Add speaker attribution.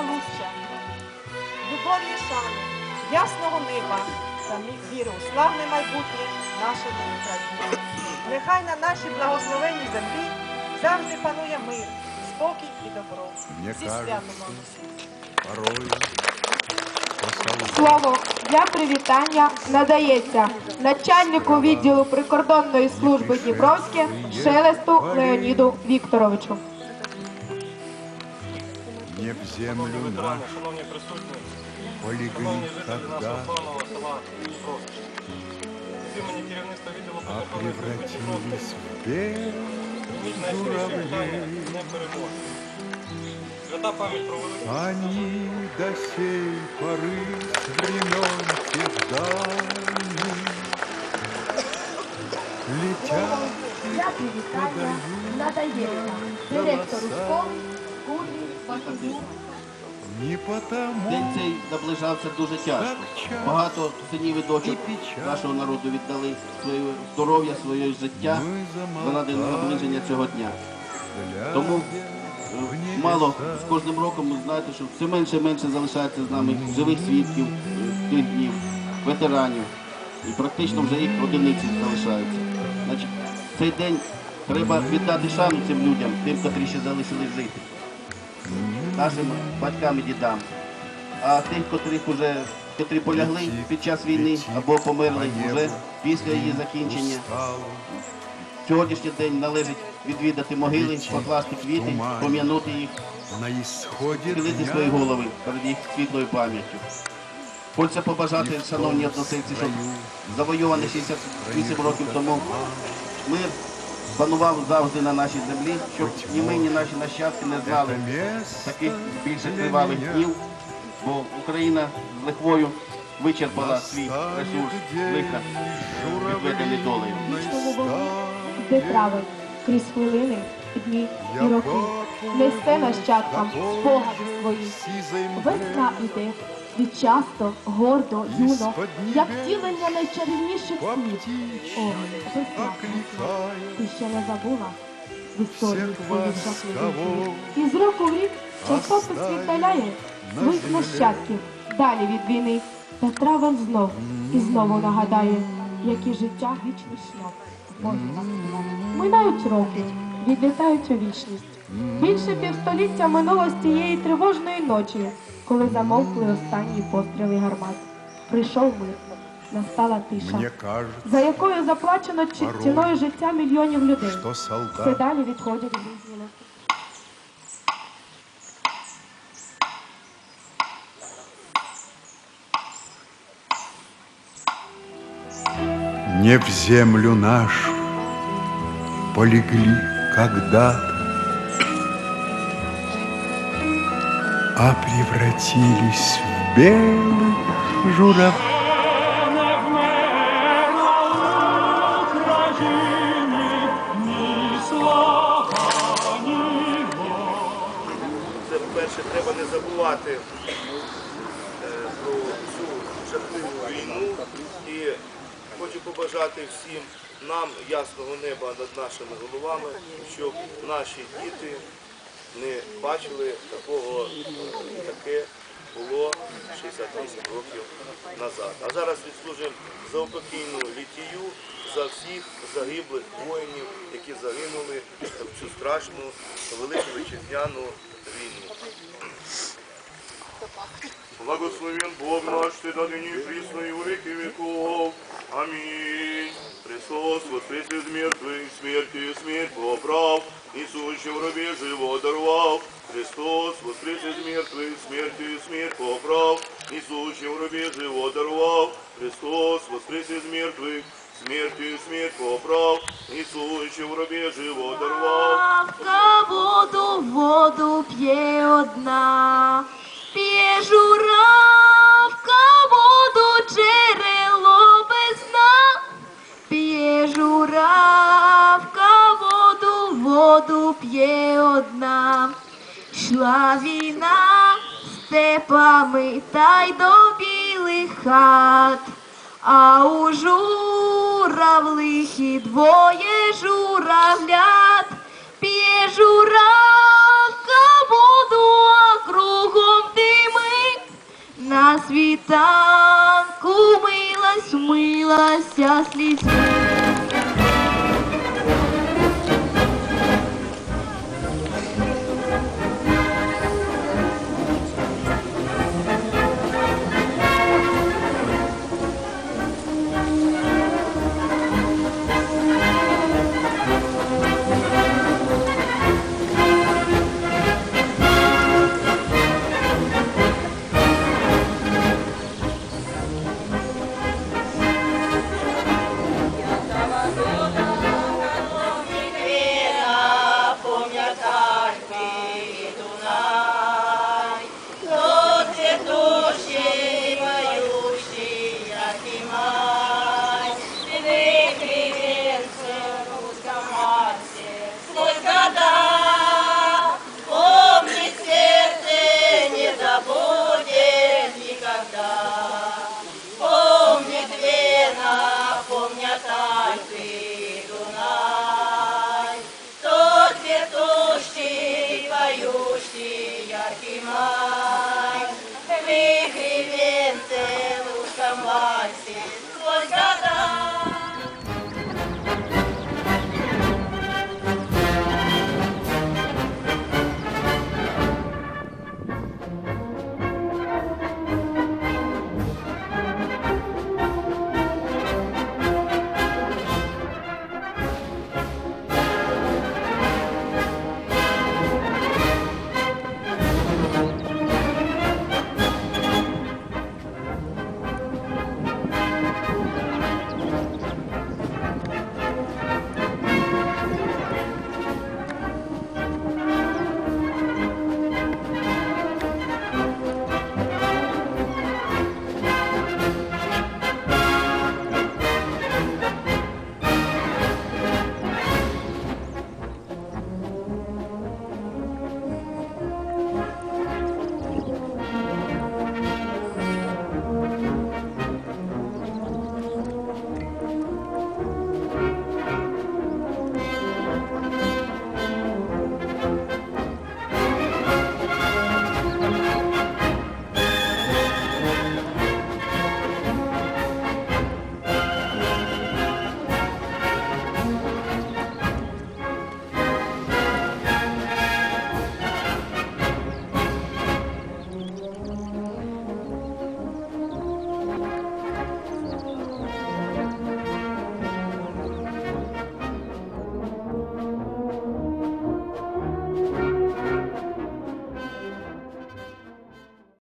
Speaker 1: благополуччя, любові і шани, ясного неба та мі- віри у славне майбутнє нашої України. Нехай на нашій благословенній землі завжди панує мир, спокій і добро.
Speaker 2: Мне
Speaker 1: Зі святом вам!
Speaker 2: порой.
Speaker 3: Слово для привітання надається начальнику відділу прикордонної служби Дніпровське Шелесту Леоніду Вікторовичу.
Speaker 2: Не в землю
Speaker 4: Ветерани,
Speaker 2: нашу
Speaker 4: шановні присутні,
Speaker 2: полегли
Speaker 4: шановні жителі
Speaker 2: тогда,
Speaker 4: нашого славного села Дніпровське. Від імені керівництва відділу
Speaker 2: а
Speaker 4: протокольної служби Дніпровське
Speaker 2: превратились в белых
Speaker 4: прийміть найщиріші вітання
Speaker 2: журавлей.
Speaker 4: з Днем перемоги. Свята пам'ять про великих
Speaker 2: Они до сей поры с времен тех давних летят
Speaker 3: Для привітання надається
Speaker 2: Потому,
Speaker 5: День цей наближався дуже тяжко. Багато синів і дочок нашого народу віддали своє здоров'я, своє життя заради наближення цього дня. Тому е, мало з кожним роком ви знаєте, що все менше і менше залишається з нами живих свідків тих днів, ветеранів. І практично вже їх одиниці залишаються. Значить, цей день треба віддати шану цим людям, тим, котрі ще залишились жити. Нашим батькам і дідам. А тих, котрих уже, котрі полягли під час війни або померли вже після її закінчення. Сьогоднішній день належить відвідати могили, покласти квіти, пом'янути їх, схилити свої голови перед їх світлою пам'яттю. Хочеться побажати, шановні односельці, щоб завойований 68 років тому мир панував завжди на нашій землі, щоб ні ми, ні наші нащадки не знали таких більше кривавих днів, бо Україна з лихвою вичерпала свій ресурс лиха, відведений долею.
Speaker 3: вічному вогню,
Speaker 2: настанет.
Speaker 3: де трави крізь хвилини, дні і роки. Несте нащадкам спогади свої. Весна іде, від часто, гордо, юно, як втілення найчарівніших
Speaker 2: по
Speaker 3: снів. О, весна, ти ще не забула в історії. І з року в рік часопис віддаляє своїх нащадків далі від війни. Та травень знов і знову нагадає, які життя вічний шлях. Минають роки, відлітають у вічність. Більше півстоліття минуло з тієї тривожної ночі, коли замовкли останні постріли гармат. Прийшов мир, настала тиша,
Speaker 2: кажется,
Speaker 3: за якою заплачено ціною життя мільйонів людей. Все далі відходять від зміни.
Speaker 2: не в землю нашу полегли когда-то, а превратились в белых журавлей.
Speaker 6: Це, по-перше, треба не забувати е, про цю жахливу війну. І хочу побажати всім нам ясного неба над нашими головами, щоб наші діти не бачили такого, 68 років назад. А зараз відслужимо заупокійну літію за всіх загиблих воїнів, які загинули в цю страшну велику вітчизняну війну. Благословен Бог наш, ты до ныне и присно и у веки веков. Аминь. Христос воскрес из мертвых, смертью смерть поправ, несущий в гробе живот даровал. Христос воскрес из мертвых, смертью смерть поправ, несущий в гробе живот даровал. Христос воскрес из мертвых, смертью смерть поправ, несущий в гробе живот даровал.
Speaker 7: Воду, воду п'є одна, п'є журавка днями та й до білих хат, а у журавлихі двоє журавлят, п'є журавка воду, а кругом димить, на світанку милась, милася слізьми.